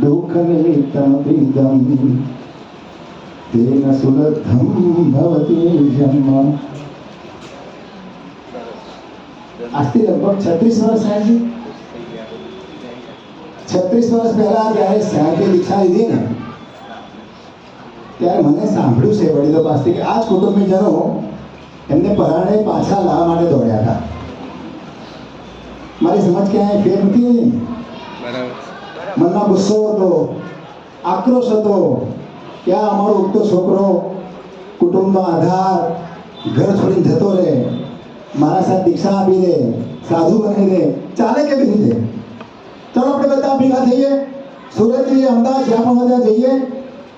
દુઃખ નિમિત્તમ પ્રીતમ તેન સુલભમ ભવતી જન્મ આજથી લગભગ છત્રીસ વર્ષ થયા છત્રીસ વર્ષ પહેલા જ્યારે સાહેબે દીક્ષા લીધી ને ત્યારે મને સાંભળ્યું છે, વડીલો પાસેથી કે આ જ કુટુંબીજનો પાછા લાવવા માટે દોડ્યા હતા. મારી સમજ ક્યાંય ફેર નથી મનમાં ગુસ્સો હતો આક્રોશ હતો કે આ અમારો ઉગતો છોકરો કુટુંબનો આધાર ઘર છોડીને જતો રહે મારા સાથે દીક્ષા આપી દે સાધુ બની દે ચાલે કેવી રીતે? ચાલો આપણે બધા ભેગા થઈએ સુરત જઈએ અમદાવાદ જ્યાં પણ બધા જઈએ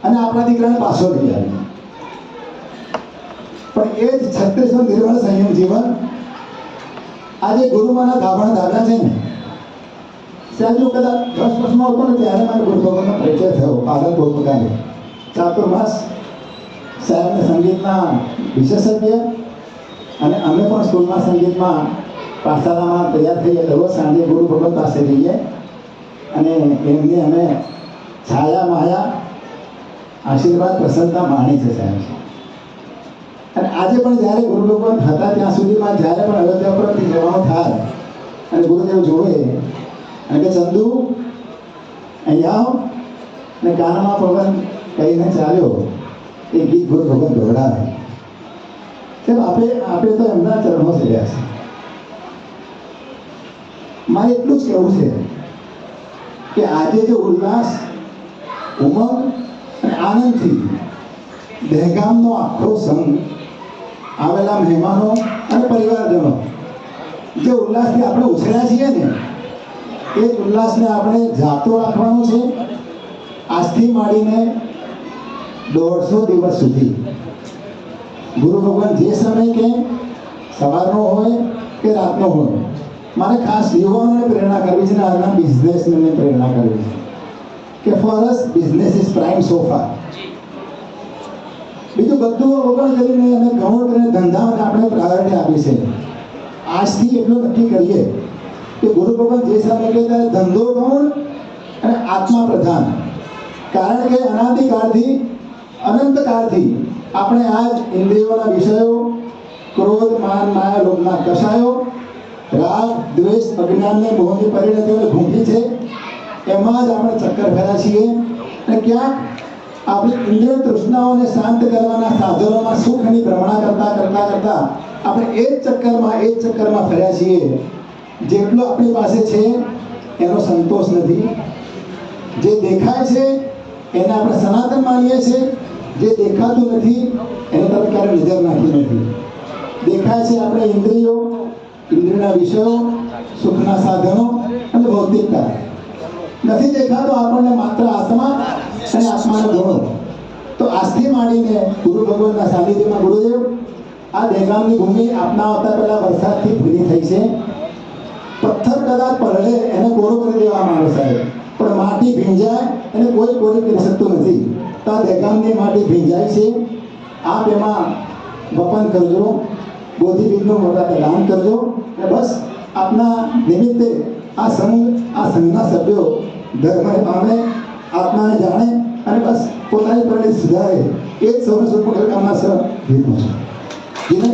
અને આપણા દીકરાને પાછો લઈ આવીએ. પણ એ જ છત્રીસનું નિર્વાણ સંયમ જીવન. આજે ગુરુમાના ધાબણ દાદા છે ને સાહેબ હું કદાચ દસ વર્ષમાં હતો ને ત્યારે મારે ગુરુ ભગવાનનો પરિચય થયો પાલનપુર પોતાને ચાતુર્માસ સાહેબને સંગીતના વિશેષજ્ઞ અને અમે પણ સ્કૂલમાં સંગીતમાં પાઠશાળામાં તૈયાર થઈએ, દરરોજ સાંજે ગુરુ ભગવાન પાસે જઈએ. અને એમની અમે છાયા, માયા, આશીર્વાદ, પ્રસન્નતા માણી છે સાહેબ. અને આજે પણ જ્યારે ગુરુ ભગવાન હતા ત્યાં સુધીમાં જ્યારે પણ અયોધ્યા પરથી જવાનું થાય અને ગુરુદેવ જોવે, અને કે ચંદુ અહીંયા આવો. ને કાનમાં પવન કહીને ચાલ્યો. એ ગીત ગુરુ ભગવાન દોડાવે. કેમ આપે આપે તો એમના ચરણો ચડ્યા છે મારે એટલું જ કહેવું છે કે આજે જે ઉલ્લાસ, ઉમંગ અને આનંદથી દહેગામનો આખો સંઘ આવેલા મહેમાનો અને પરિવારજનો. જે ઉલ્લાસથી આપણે ઉછળ્યા છીએ ને, એ જ ઉલ્લાસને આપણે જાતો રાખવાનો છે આજથી માંડીને દોઢસો દિવસ સુધી. ગુરુ ભગવાન જે સમય કે સવારનો હોય કે રાતનો હોય. મારે ખાસ યુવાનોને પ્રેરણા કરવી છે ને આજના બિઝનેસમેનને પ્રેરણા કરવી છે. કે for us business is prime so far બીજું બધું અવગણ કરીને અને ગૌણ અને ધંધાઓને આપણે પ્રાયોરિટી આપી છે. આજથી એટલું નક્કી કરીએ કે ગુરુ ભગવાન જે સમય કહેતા ત્યારે ધંધો ગૌણ અને આત્મા પ્રધાન કારણ કે અનાદિકાળથી અનંત કાળથી આપણે આજ ઇન્દ્રિયોના વિષયો, ક્રોધ, માન, માયા લોભના કસાયો રાગ, દ્વેષ, અજ્ઞાનને મોહની પરિણતિઓને ભૂંકી છે, એમાં જ આપણે ચક્કર ફેરા છીએ. અને ક્યાંક આપણી ઇન્દ્રિય તૃષ્ણાઓને શાંત કરવાના સાધનોમાં સુખની ભ્રમણા કરતા કરતા કરતા આપણે એ જ ચક્કરમાં, એ જ ચક્કરમાં ફર્યા છીએ. જેટલો આપણી પાસે છે, એનો સંતોષ નથી. જે દેખાય છે, એને આપણે સનાતન માનીએ છીએ. જે દેખાતું નથી, એને તરફ ક્યારે નજર નાખી નથી. દેખાય છે આપણે ઇન્દ્રિયો, ઇન્દ્રિયના વિષયો, સુખના સાધનો અને ભૌતિકતા. નથી દેખાતો આપણને માત્ર આત્મા અને આત્માના ગુણો તો આજથી માંડીને ગુરુ ભગવાનના સાનિધ્યમાં ગુરુદેવ, આ દેગામની ભૂમિ આપના આવતા પહેલા વરસાદથી ભૂલી થઈ છે. પથ્થર કદાચ પલળે એને કોરો કરી દેવામાં આવે સાહેબ. પણ માટી ભીંજાય એને કોઈ કોરી કરી શકતું નથી. તો આ દેગામની માટી ભીંજાય છે. આપ એમાં વપન કરજો. બોધિબીજનું મોટા દાન કરજો. અને બસ આપના નિમિત્તે આ સંઘ આ સંઘના સભ્યો ધર્મ પામે. પોતાની પરિણતિ સુધારે એ શુભકામના સહ ભીડમાં છું